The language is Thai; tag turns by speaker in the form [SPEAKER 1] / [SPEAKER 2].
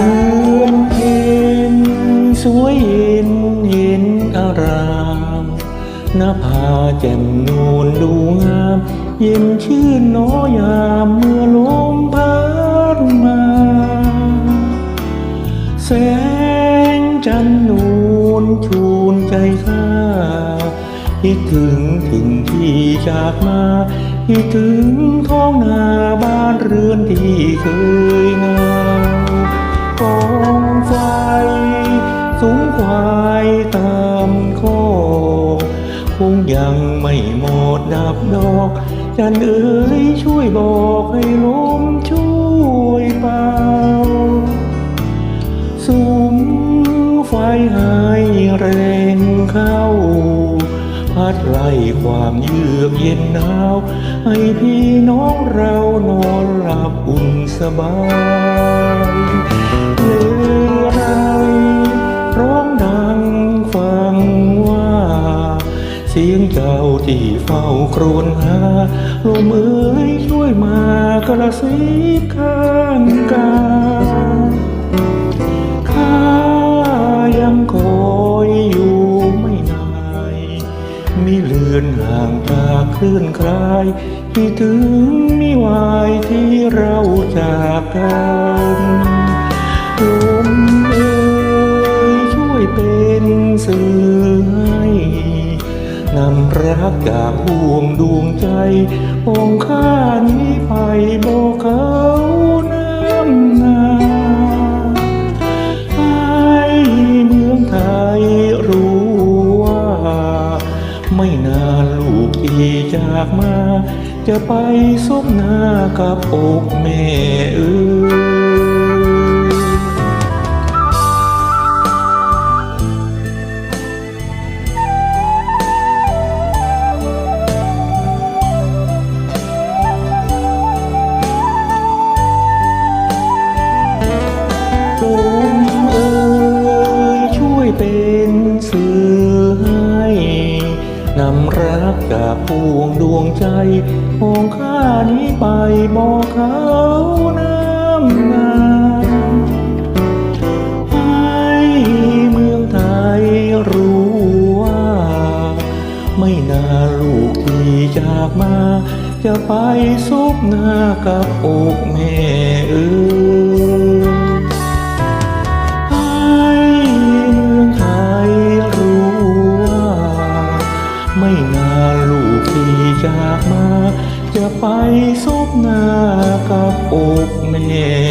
[SPEAKER 1] คืนเย็นสวยเย็นเย็นอารามหน้าผาแจ่มนูนดูงาม เย็นชื่นน้อยามเมื่อลมพัดมา แสงจันนูนชูนใจข้าคิดถึงถิ่นที่จากมาคิดถึงท้องนาบ้านเรือนที่เคยงาม หมดดับดอกจันเอ๋ยช่วยบอกให้ลมช่วยเป่าสุมไฟหายแรงเข้า พัดไล่ความเยือกเย็นหนาวให้พี่น้องเรานอนหลับอุ่นสบาย ที่เฝ้าครวญหาลมเอ๋ยช่วยมากระซิบข้างกายข้ายังคอยอยู่ไม่นานมีเลือนห่างจากคลื่นคลายที่ถึงมิวายที่เราจากกันำรักจากห่วงดวงใจองข้านี้ไปบอกเขาน้ำนาให้เมืองไทยรู้ว่า ไม่นานลูกที่จากมา จะไปซบหน้ากับอกแม่เอ๋ย จากพวงดวงใจของข้านี้ไปบอกเขาน้ำงามให้เมืองไทยรู้ว่า ไม่นาลูกที่จากมา จะไปซบหน้ากับอกแม่เอ๋ย ไปซบหน้ากับอกแม่